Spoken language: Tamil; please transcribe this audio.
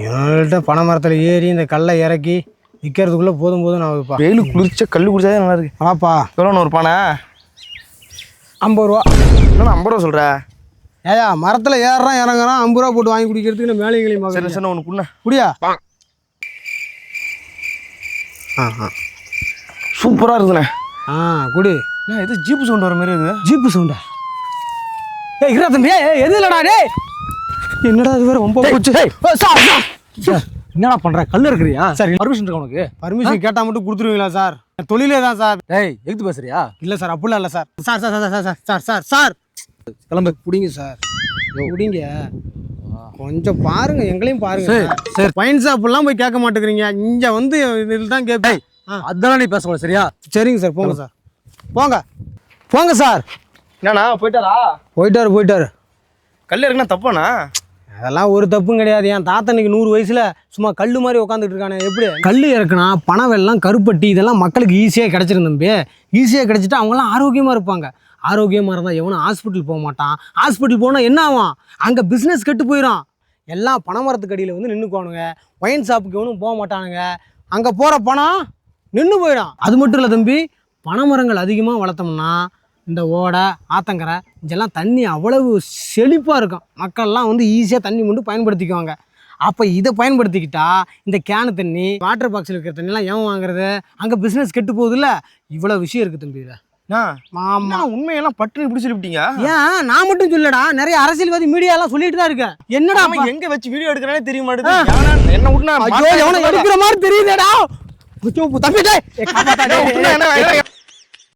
இவங்கள்ட்ட பனை மரத்தில் ஏறி இந்த கல்லை இறக்கி விற்கிறதுக்குள்ளே போதும் போதும் நான் வைப்பா வெயில் குளிர்ச்சா கல் குடிச்சாதே நல்லா இருக்கு. வாப்பா எவ்வளோண்ணா ஒரு பானை? ஐம்பது ரூபா. என்னண்ணா ஐம்பது ரூபா சொல்கிற ஏயா மரத்தில் ஏறுறான் இறங்குறான் ஐம்பது ரூபா போட்டு வாங்கி குடிக்கிறதுக்கு நான் மேலைகளையும் சரி சரி ஒன்று குண்ணா குடியா? ஆ ஆ சூப்பராக இருக்குதுண்ணே. ஆ குடி. என்ன இது ஜீப்பு சவுண்ட் வர மாதிரி இருக்குது. ஜீப்பு சவுண்டா? ஏய் இரா தம்பி ஏய் எது இல்லடா டேய். என்னடா இது வேற ரொம்ப போச்சு? என்னடா பண்ற? கல் இருக்கிறியா? சரி. பர்மிஷன் இருக்கா உனக்கு? பர்மிஷன் கேட்டால் மட்டும் கொடுத்துருவீங்களா சார்? தொழிலே தான் சார். டேய் எதுக்கு பேசுறியா? இல்லை சார் அப்படிலாம் இல்லை sir. Sir sir sir sir sir sir sir. கிளம்பு. குடிங்க சார். குடிங்க. கொஞ்சம் பாருங்க எங்களையும் பாருங்க சரி, பைன் ஷாப்லாம் போய் கேட்க மாட்டேங்கிறீங்க. இங்க வந்து இதில் தான் கேட்பேன். அதெல்லாம் நீ பேசக்கூடாது சரியா? சரிங்க சார் போங்க சார். போங்க. போங்க சார். என்னண்ணா போயிட்டாரா? போயிட்டாரு போயிட்டாரு. கல் இருக்குன்னா தப்பாண்ணா அதெல்லாம் ஒரு தப்பும் கிடையாது. என் தாத்தனுக்கு நூறு வயசுல சும்மா கல்லு மாதிரி உட்காந்துட்டு இருக்கானே எப்படி? கல் இறக்குனா பணம் வெள்ளம் கருப்பட்டி இதெல்லாம் மக்களுக்கு ஈஸியாக கிடைச்சிரும் தம்பி. ஈஸியாக கிடைச்சிட்டு அவங்களாம் ஆரோக்கியமாக இருப்பாங்க. ஆரோக்கியமாக இருந்தால் எவனும் ஹாஸ்பிட்டல் போக மாட்டான். ஹாஸ்பிட்டல் போனால் என்ன ஆகும் அங்கே பிஸ்னஸ் கெட்டு போயிடும் எல்லாம் பனைமரத்துக்கு அடியில் வந்து நின்றுக்குவானுங்க ஒயின் ஷாப்புக்கு எவனும் போக மாட்டானுங்க. அங்கே போகிற பணம் நின்று போயிடும். அது மட்டும் இல்லை தம்பி பனைமரங்கள் அதிகமாக வளர்த்தோம்னா இந்த ஓடை ஆத்தங்கரை இதெல்லாம் தண்ணி அவ்வளவு செழிப்பாக இருக்கும். மக்கள்லாம் வந்து ஈஸியாக தண்ணி மட்டும் பயன்படுத்திக்குவாங்க. அப்போ இதை பயன்படுத்திக்கிட்டா இந்த கேனு தண்ணி வாட்டர் பாக்ஸில் இருக்கிற தண்ணிலாம் ஏன் வாங்குறது? அங்கே பிஸ்னஸ் கெட்டு போகுதுல்ல? இவ்வளோ விஷயம் இருக்குது தம்பி இதில். அம்மா உண்மையெல்லாம் பட்டுன்னு இப்படி சொல்லிவிட்டீங்க? ஏன்? நான் மட்டும் சொல்லடா நிறைய அரசியல்வாதி மீடியாலாம் சொல்லிட்டு தான் இருக்கேன். என்னடா அவன் எங்க வச்சு வீடியோ எடுக்கிறானே தெரிய மாட்டேங்குது என்ன விட்டுனா எடுக்கிற மாதிரி தெரியுதேடா. ஐயோ,